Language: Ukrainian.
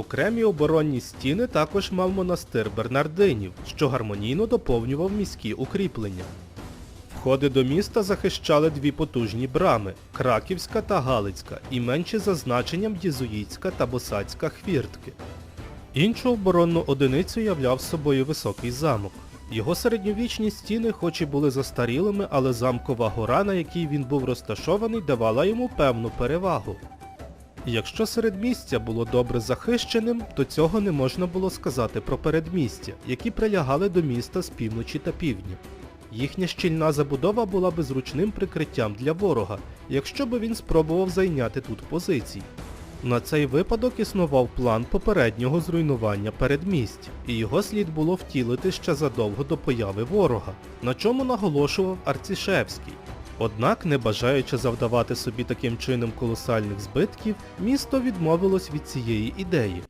Окремі оборонні стіни також мав монастир Бернардинів, що гармонійно доповнював міські укріплення. Входи до міста захищали дві потужні брами Краківська та Галицька і менші за значенням Єзуїтська та Босацька хвіртки. Іншу оборонну одиницю являв собою високий замок. Його середньовічні стіни хоч і були застарілими, але замкова гора, на якій він був розташований, давала йому певну перевагу. Якщо середмістя було добре захищеним, то цього не можна було сказати про передмістя, які прилягали до міста з півночі та півдня. Їхня щільна забудова була би зручним прикриттям для ворога, якщо би він спробував зайняти тут позиції. На цей випадок існував план попереднього зруйнування передмість, і його слід було втілити ще задовго до появи ворога, на чому наголошував Арцішевський. Однак, не бажаючи завдавати собі таким чином колосальних збитків, місто відмовилось від цієї ідеї.